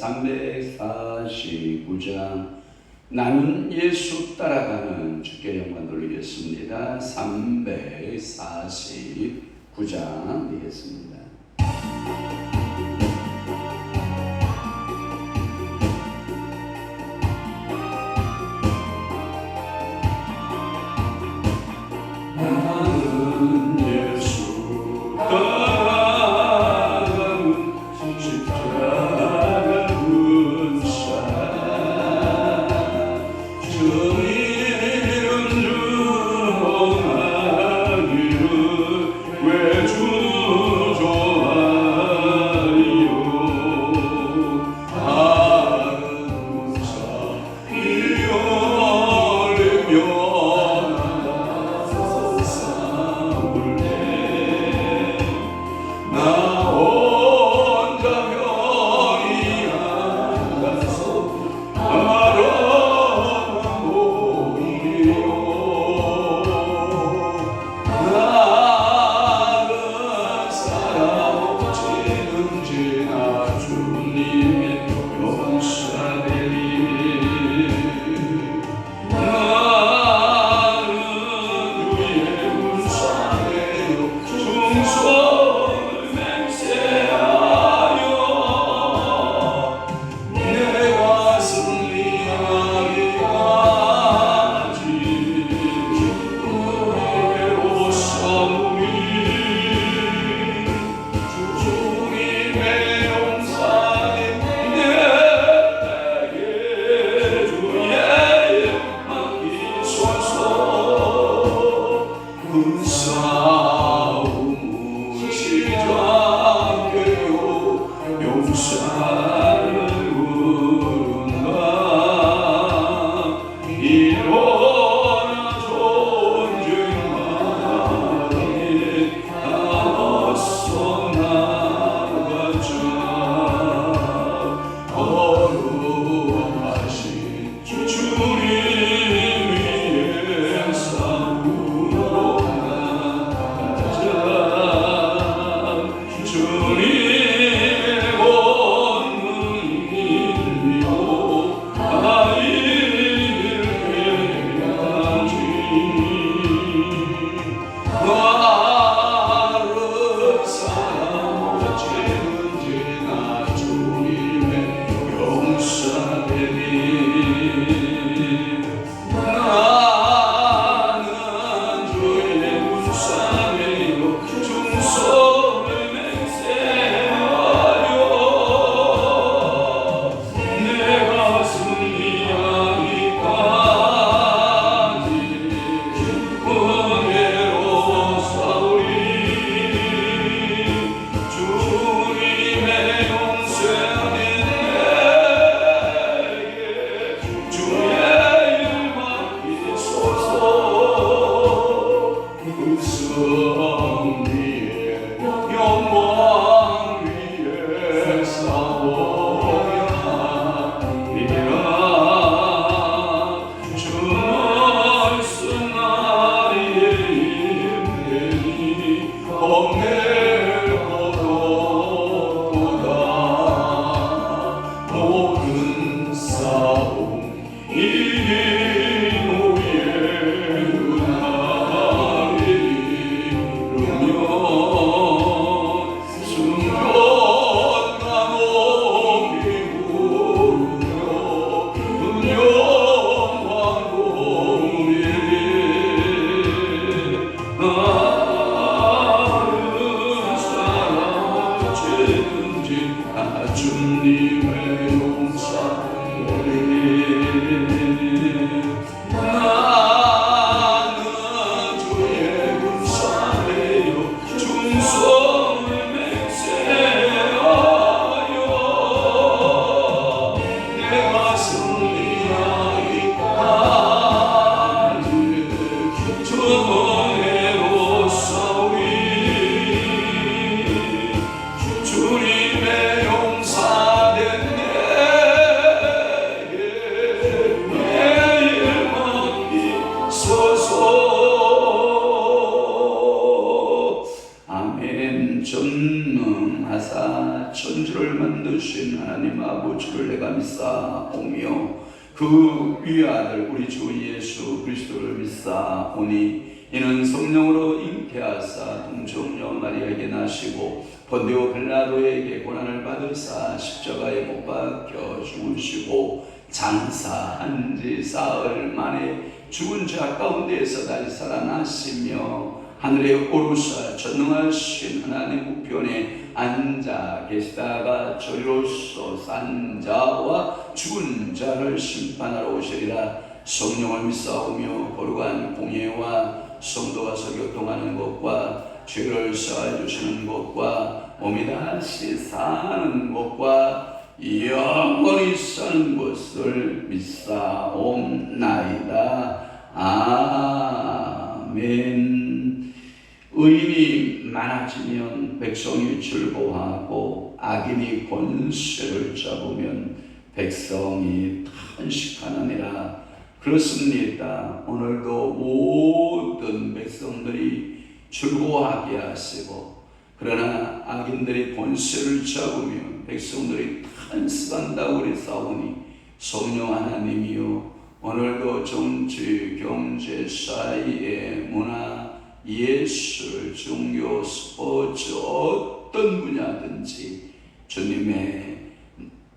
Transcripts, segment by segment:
349장 나는 예수 따라가는 주께 영광 돌리겠습니다. 349장 되겠습니다. 내가 믿사오며 그 위의 아들 우리 주 예수 그리스도를 믿사오니 이는 성령으로 잉태하사 동정녀 마리아에게 나시고 본디오 빌라도에게 고난을 받으사 십자가에 못 박혀 죽으시고 장사한 지 사흘 만에 죽은 자 가운데에서 다시 살아나시며 하늘에 오르사 전능하신 하나님 우편에 앉아 계시다가 저리로서 산 자와 죽은 자를 심판하러 오시리라 성령을 믿사오며 거룩한 공예와 성도가 서교통하는 것과 죄를 사해 주시는 것과 몸이 다시 사는 것과 영원히 사는 것을 믿사옵나이다. 아멘. 의인이 많아지면 백성이 즐거워하고 악인이 권세를 잡으면 백성이 탄식하느니라. 그렇습니다. 오늘도 모든 백성들이 즐거워하게 하시고 그러나 악인들이 권세를 잡으면 백성들이 탄식한다고 그랬사오니 성령 하나님이요 오늘도 정치, 경제, 사회, 문화, 예술, 종교, 스포츠 어떤 분야든지 주님의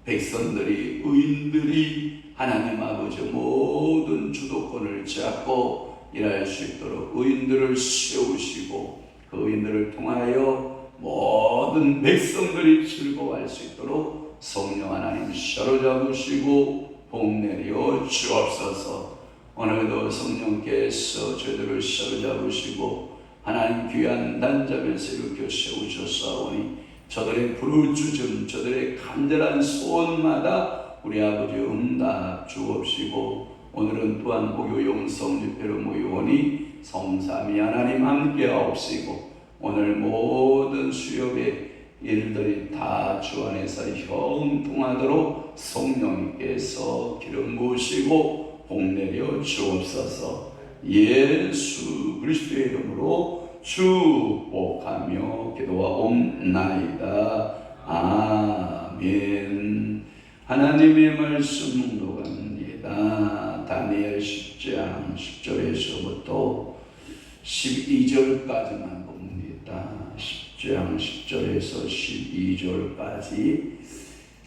백성들이 의인들이 하나님 아버지 모든 주도권을 잡고 일할 수 있도록 의인들을 세우시고 그 의인들을 통하여 모든 백성들이 즐거워할 수 있도록 성령 하나님 사로잡으시고 복 내려 주옵소서 오늘도 성령께서 저희들을 사로잡으시고 하나님 귀한 단잡에서 일으켜 세우셨사오니 저들의 부르짖음 저들의 간절한 소원마다 우리 아버지 응답 주옵시고 오늘은 또한 목요 용성 집회로 모이오니 성삼이 하나님 함께 하옵시고 오늘 모든 수협의 일들이 다 주 안에서 형통하도록 성령님께서 기름 부으시고 복내려 주옵소서. 예수 그리스도의 이름으로 축복하며 기도하옵나이다. 아멘. 하나님의 말씀 묵독합니다. 다니엘 10장 10절에서부터 12절까지만 봅니다. 10장 10절에서 12절까지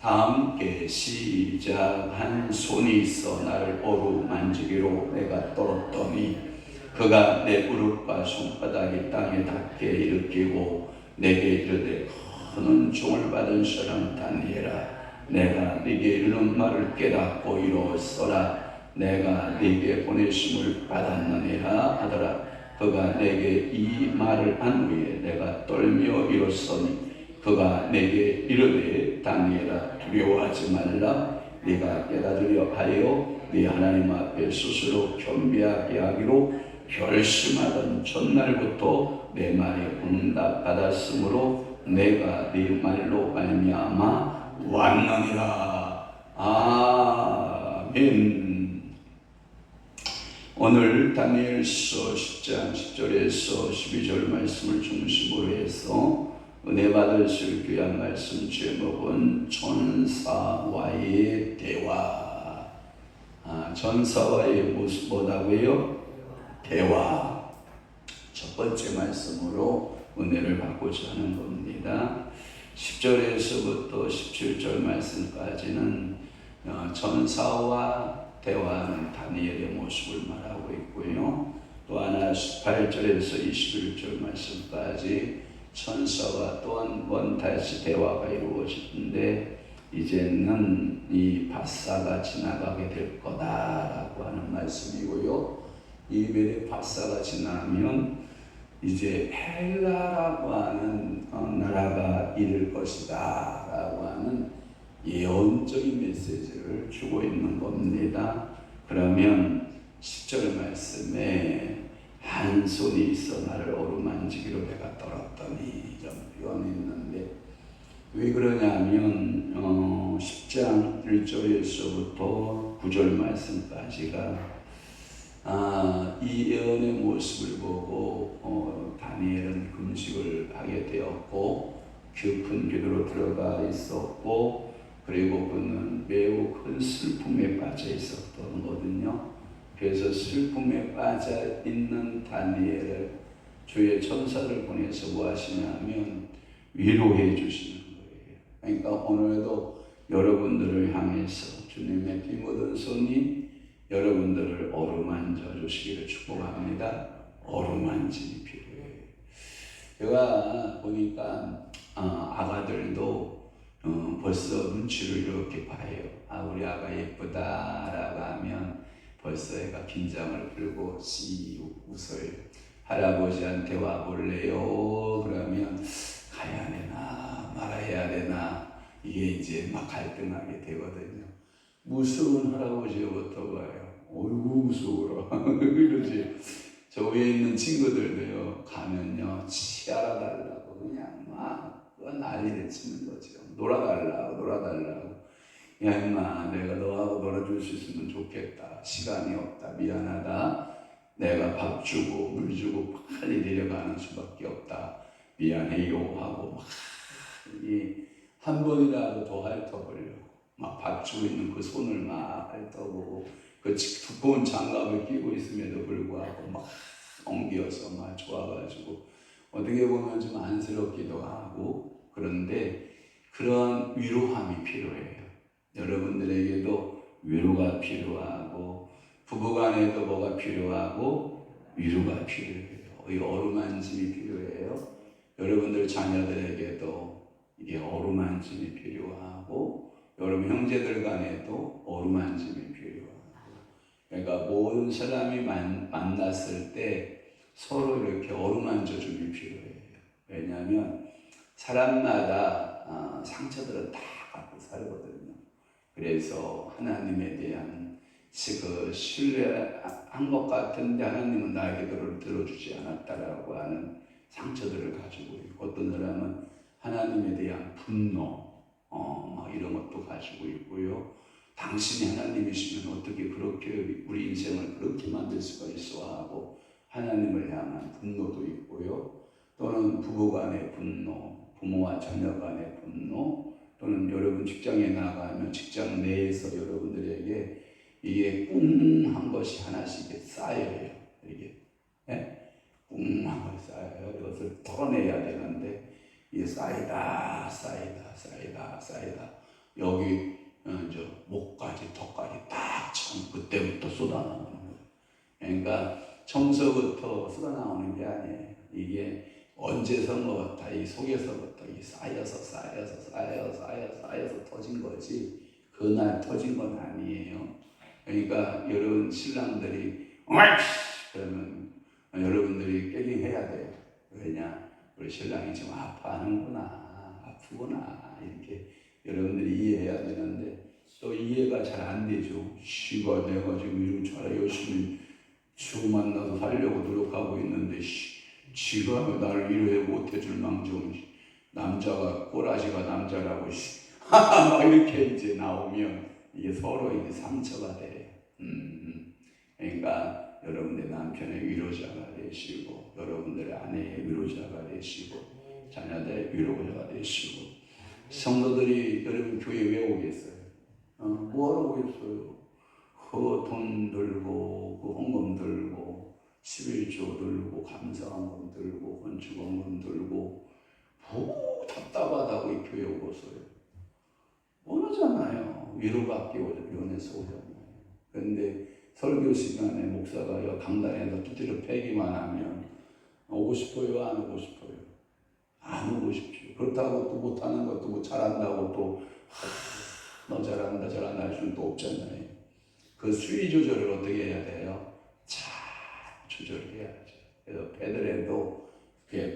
다 함께 시작 한 손이 있어 나를 오루 만지기로 내가 떨었더니 그가 내 무릎과 손바닥이 땅에 닿게 일으키고 내게 이르되 크는 종을 받은 사람 다니엘아 내가 네게 이르는 말을 깨닫고 이루었어라. 내가 네게 보내심을 받았느니라 하더라. 그가 내게 이 말을 한 후에 내가 떨며 일었으니 그가 내게 이르되 다니엘아 두려워하지 말라. 네가 깨닫으려 하여 네 하나님 앞에 스스로 겸비하게 하기로 결심하던 전날부터 내 말에 응답받았으므로 내가 네 말로 말미암아 왔느니라. 아멘. 오늘 다니엘서 10장 10절에서 12절 말씀을 중심으로 해서 은혜 받으실 귀한 말씀 제목은 전사와의 대화. 아, 전사와의 모습 뭐다고요? 대화. 첫 번째 말씀으로 은혜를 받고자 하는 겁니다. 10절에서부터 17절 말씀까지는 어, 전사와 대화하는 다니엘의 모습을 말하고 있고요. 또 하나 18절에서 21절 말씀까지 천사와 또한 번 다시 대화가 이루어지는데 이제는 이 바사가 지나가게 될 거다라고 하는 말씀이고요. 이벨의 바사가 지나면 이제 헬라라고 하는 어, 나라가 이를 것이다 라고 하는 예언적인 메시지를 주고 있는 겁니다. 그러면 10절 말씀에 한 손이 있어 나를 오르만지기로 내가 떨었더니 이런 표현이 있는데 왜 그러냐면 어, 10장 1절에서부터 9절 말씀까지가 아, 이 예언의 모습을 보고 어, 다니엘은 금식을 하게 되었고 깊은 기도로 들어가 있었고 그리고 그는 매우 큰 슬픔에 빠져 있었던 거든요. 그래서 슬픔에 빠져 있는 다니엘을 주의 천사를 보내서 뭐 하시냐면 위로해 주시는 거예요. 그러니까 오늘도 여러분들을 향해서 주님의 피 묻은 손이 여러분들을 어루만져 주시기를 축복합니다. 어루만짐이 필요해요. 제가 보니까 어, 아가들도 어, 벌써 눈치를 이렇게 봐요. 아 우리 아가 예쁘다라고 하면 벌써 애가 긴장을 풀고 씨 웃어요. 할아버지한테 와볼래요? 그러면 가야 되나 말아야 되나 이게 이제 막 갈등하게 되거든요. 무서운 할아버지부터 봐요. 어이구 무서워라 이러지. 저 위에 있는 친구들도요 가면요 치아라 달라고 그냥 막 난리를 치는 거죠. 놀아달라고 놀아달라고. 야 임마 내가 너하고 놀아줄 수 있으면 좋겠다. 시간이 없다. 미안하다. 내가 밥 주고 물 주고 빨리 내려가는 수밖에 없다. 미안해요 하고 막이한 번이라도 더 핥아보려고 막 밥 주고 있는 그 손을 막 핥아보고 그 두꺼운 장갑을 끼고 있음에도 불구하고 막 엉겨서 막 좋아가지고 어떻게 보면 좀 안쓰럽기도 하고 그런데 그런 위로함이 필요해요. 여러분들에게도 위로가 필요하고 부부간에도 뭐가 필요하고 위로가 필요해요. 이 어루만짐이 필요해요. 여러분들 자녀들에게도 이게 어루만짐이 필요하고 여러분 형제들 간에도 어루만짐이 필요하고 그러니까 모든 사람이 만, 만났을 때 서로 이렇게 어루만져 줌이 필요해요. 왜냐하면 사람마다 아, 상처들은 다 갖고 살거든요. 그래서 하나님에 대한 그 신뢰한 것 같은데 하나님은 나에게 너를 들어주지 않았다라고 하는 상처들을 가지고 있고 어떤 사람은 하나님에 대한 분노 어, 막 이런 것도 가지고 있고요. 당신이 하나님이시면 어떻게 그렇게 우리 인생을 그렇게 만들 수가 있어 하고 하나님을 향한 분노도 있고요. 또는 부부 간의 분노, 부모와 자녀 간의 분노, 또는 여러분 직장에 나가면 직장 내에서 여러분들에게 이게 꿍한 것이 하나씩 쌓여요. 이게 예? 꿍한 것이 쌓여요. 이것을 털어내야 되는데 이게 쌓이다 쌓이다 쌓이다 쌓이다 여기 어, 저 목까지 턱까지 딱참 그때부터 쏟아나오는 거예요. 그러니까 청소부터 쏟아나오는 게 아니에요. 이게 언제서부터 이 속에서부터 이 쌓여서 쌓여서 쌓여서 쌓여서 쌓여서 터진 거지 그날 터진 건 아니에요. 그러니까 여러분 신랑들이 그러면 여러분들이 깨링해야 돼요. 왜냐 우리 신랑이 지금 아파하는구나 아프구나 이렇게 여러분들이 이해해야 되는데 또 이해가 잘 안 되죠. 씨가 내가 지금 이렇게 잘 열심히 주 만나서 살려고 노력하고 있는데 씨, 지가 나를 위로해 못해줄 망정 남자가 꼬라지가 남자라고 씨. 막 이렇게 이제 나오면 이게 서로 이제 상처가 돼요. 음, 음. 그러니까 여러분의 남편의 위로자가 되시고 여러분들의 아내의 위로자가 되시고 자녀들의 위로자가 되시고 성도들이 여러분 교회 왜 오겠어요? 어, 뭐하러 오겠어요? 그돈 들고 그 헌금 들고 11조 들고 감사헌금 들고 건축헌금 들고 뭐 답답하다고 이 교회 오고서요. 원하잖아요. 위로받기 원해서 오잖아요. 근데 설교 시간에 목사가 여 강단에서 두드려 패기만 하면 오고 싶어요? 안 오고 싶어요? 안 오고 싶죠. 그렇다고 또 못하는 것도 뭐 잘한다고 또, 하, 너 잘한다, 잘한다 할 수는 또 없잖아요. 그 수위 조절을 어떻게 해야 돼요? 잘 조절해야죠. 그래서 패들에도 그게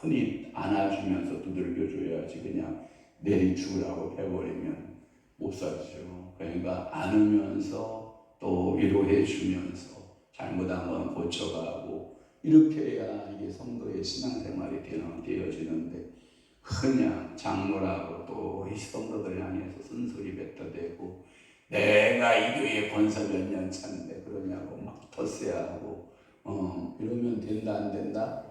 푼히 안아주면서 두들겨줘야지 그냥 내리주라고 해버리면 못 살죠. 그러니까 안으면서 또 위로해 주면서 잘못한 건 고쳐가고 이렇게 해야 이게 성도의 신앙생활이 되어지는데 그냥 장로라고 또이 성도들 향해서 쓴소리 뱉어대고 내가 이 교회 권사 몇 년 차인데 그러냐고 막 텃세하고 어 이러면 된다 안 된다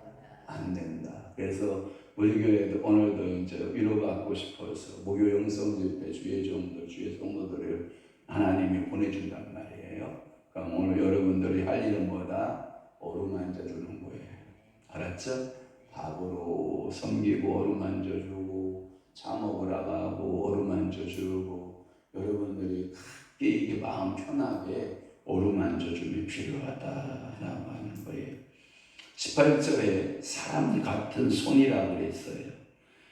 안 된다. 그래서 우리 교회도 오늘도 이제 위로받고 싶어서 목요 영성 집회 주의 종들 주의 성도들을 하나님이 보내준단 말이에요. 그럼 오늘 여러분들이 할 일은 뭐다? 어루만져 주는 거예요. 알았죠? 밥으로 섬기고 어루만져 주고 차 먹으러 가고 어루만져 주고 여러분들이 크게 마음 편하게 어루만져 줌이 필요하다라고 하는 거예요. 18절에 사람 같은 손이라고 그랬어요.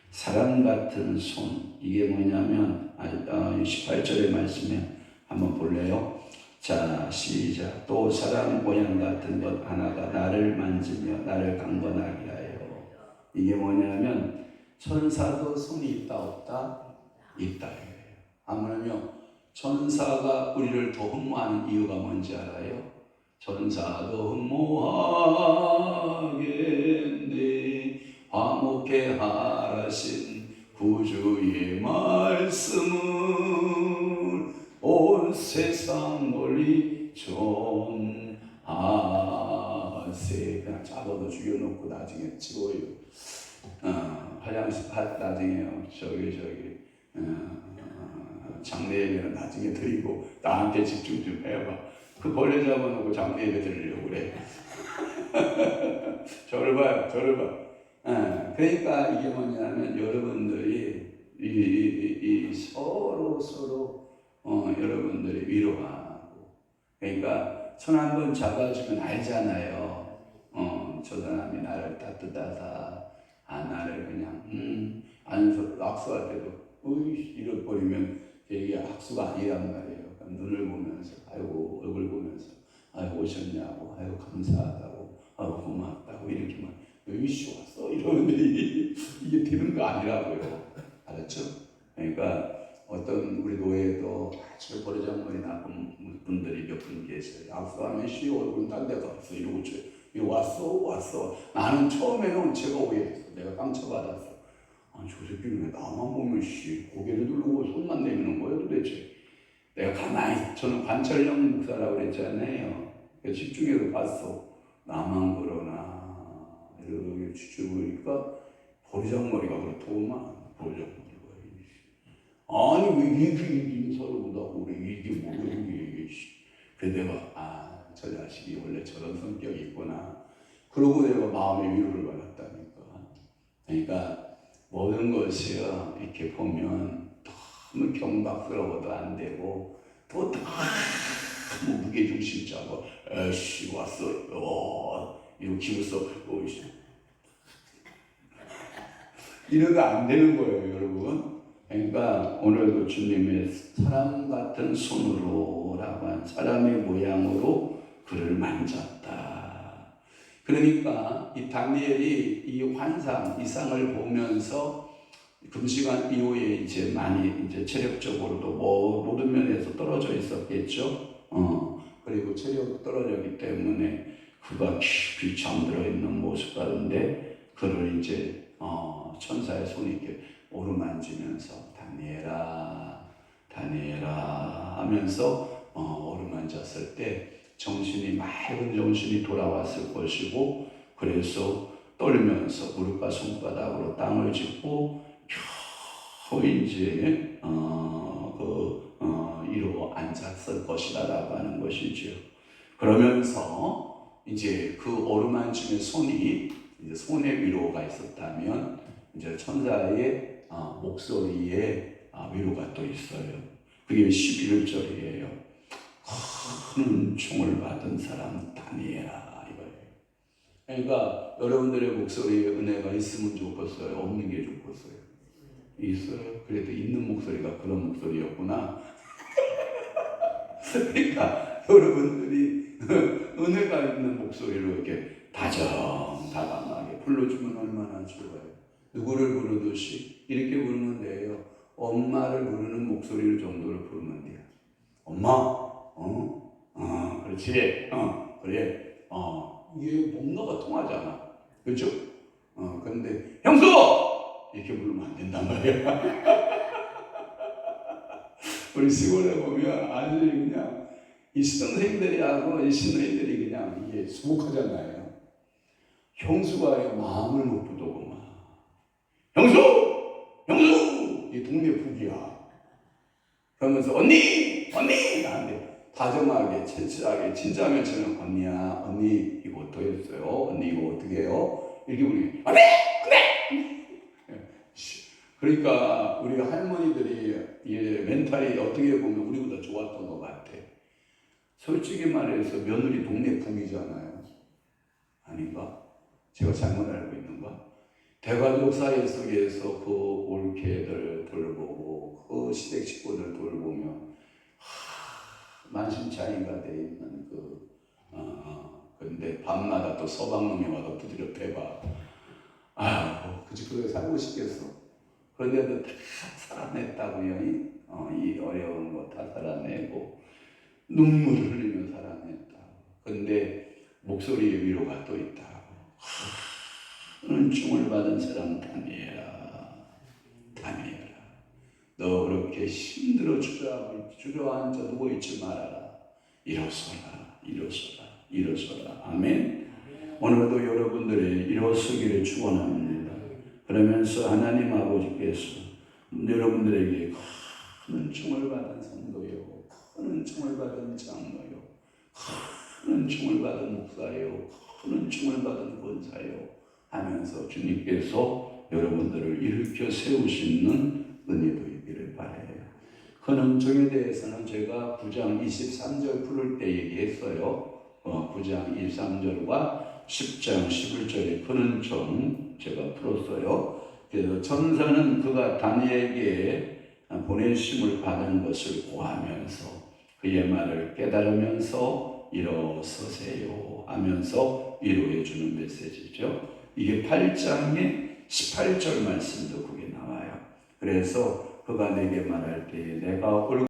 사람 같은 손. 이게 뭐냐면, 아, 18절의 말씀에 한번 볼래요? 자, 시작. 또 사람 모양 같은 것 하나가 나를 만지며 나를 강건하게 하여. 이게 뭐냐면, 천사도 손이 있다, 없다? 있다. 아무래요 천사가 우리를 더 흠모하는 이유가 뭔지 알아요? 천사도 흠모하겠네. 화목해 하라신 구주의 말씀을 온 세상 널리 전하세. 그냥 잡아도 죽여놓고 나중에 치워요. 어, 화장실 하- 나중에요 저기 저기 어, 장례 예배는 나중에 드리고 나한테 집중 좀 해봐 그 벌레 잡아놓고 장례 예배 드리려고 그래. 저를 봐요, 저를 봐. 예, 그러니까 이게 뭐냐면 여러분들이 이, 이, 이, 이 서로 서로 어, 여러분들이 위로하고 그러니까 손 한 번 잡아주면 알잖아요. 어, 저 사람이 나를 따뜻하다. 아 나를 그냥 음 안서 악수할 때도 으이 이럴 버리면 이게 악수가 아니란 말이에요. 그러니까 눈을 보면서 아이고 얼굴 보면서 아이고 오셨냐고 아이고 감사하다고 아이고 고맙다고 이렇게만 의씨 왔어? 이러는데 이게, 되는 거 아니라고요. 알았죠? 그러니까 어떤 우리 노예도 아주 버르장머리 나쁜 분들이 몇 분 계세요. 악수하면 씨 얼굴 딴데 갔어. 이러고 저 이거 왔어? 왔어. 나는 처음에는 제가 오해했어. 내가 깡쳐받았어 아니 저 새끼는 왜 나만 보면 씨 고개를 누르고 손만 내미는 거야 도대체? 내가 가만히 저는 관철령 목사라고 그랬잖아요. 그래서 집중해서 봤어. 나만 그러나? 이렇게 지켜보니까 버리장머리가 그렇더구만 버리장머리가 아니 왜 이렇게 인사를 못하고 그래 이게 뭐야 이게 그래 내가 아 저 자식이 원래 저런 성격이 있구나. 그러고 내가 마음의 위로를 받았다니까. 그러니까 모든 것이요 이렇게 보면 너무 경박스러워도 안 되고 또 너무 무게중심자고 에씨 왔어. 어 이러고 기분써. 어이씨. 이러면 안 되는 거예요 여러분. 그러니까 오늘도 주님의 사람 같은 손으로라고 한 사람의 모양으로 그를 만졌다 그러니까 이 다니엘이 이 환상 이상을 보면서 금시간 이후에 이제 많이 이제 체력적으로도 뭐 모든 면에서 떨어져 있었겠죠. 어 그리고 체력도 떨어졌기 때문에 그가 깊이 잠들어 있는 모습 가운데 그를 이제 어 천사의 손이 이렇게 오르만지면서 다니엘아 다니엘아 하면서 어 오르만졌을 때 정신이 맑은 정신이 돌아왔을 것이고 그래서 떨면서 무릎과 손바닥으로 땅을 짚고 겨우 이제 어, 그 어, 이루어 앉았을 것이다라고 하는 것이죠. 그러면서 이제 그 어루만짐의 손이 이제 손의 위로가 있었다면 이제 천사의 어, 목소리에 어, 위로가 또 있어요. 그게 11절이에요. 큰 총을 받은 사람 다니엘아 이거예요. 그러니까 여러분들의 목소리에 은혜가 있으면 좋겠어요. 없는 게 좋겠어요. 있어요. 그래도 있는 목소리가 그런 목소리였구나. 그러니까 여러분들이 은혜가 있는 목소리로 이렇게 다정다감하게 불러주면 얼마나 좋아요. 누구를 부르듯이 이렇게 부르면 돼요. 엄마를 부르는 목소리를 정도로 부르면 돼요. 엄마, 어, 어, 그렇지, 어, 그래, 어, 이게 뭔가가 통하잖아, 그렇죠? 어, 근데 형수 이렇게 부르면 안 된단 말이야. 우리 시골에 보면 아주 그냥 이 선생들이 하고 이 신우이들이 그냥 이게 수복하잖아요. 형수가 마음을 못 부도구만. 누구야? 그러면서 언니 언니 나한테 다정하게 친절하게 친자매처럼 언니야 언니 이거 어떻게 했어요? 언니 이거 어떻게 해요? 이렇게 우리 언니 언니 그러니까 우리 할머니들이 이 멘탈이 어떻게 보면 우리보다 좋았던 것 같아. 솔직히 말해서 며느리 동네 북이잖아요. 아닌가? 제가 잘못 알고 있는가? 대가족 사이 속에서 그 올케들 돌보고 그 시댁 식구들 돌보면 하, 만신창이가 돼 있는 그 어, 근데 밤마다 또 서방놈이 와서 두드려 패봐. 아, 그지 그게 살고 싶겠어. 그런데도 다 살아냈다고요. 이, 어, 이 어려운 거 다 살아내고 눈물을 흘리며 살아냈다. 근데 목소리의 위로가 또 있다. 은총을 받은 사람 다니엘아. 너 그렇게 힘들어 주저앉아, 주저앉아 누워있지 말아라. 일어서라, 일어서라, 일어서라. 아멘. 오늘도 여러분들의 일어서기를 축원합니다. 그러면서 하나님 아버지께서 여러분들에게 큰 은총을 받은 성도요, 큰 은총을 받은 장로요, 큰 은총을 받은 목사요, 큰 은총을 받은 권사요 하면서 주님께서 여러분들을 일으켜 세우시는 은혜도 있기를 바래요. 그 은총에 대해서는 제가 9장 23절 풀을 때 얘기했어요. 어, 9장 23절과 10장 11절의 큰 은총 제가 풀었어요. 그래서 천사는 그가 다니엘에게 보내심을 받은 것을 고하면서 그의 말을 깨달으면서 일어서세요 하면서 위로해 주는 메시지죠. 이게 8장의 18절 말씀도 그게 나와요. 그래서 그가 내게 말할 때 내가 얼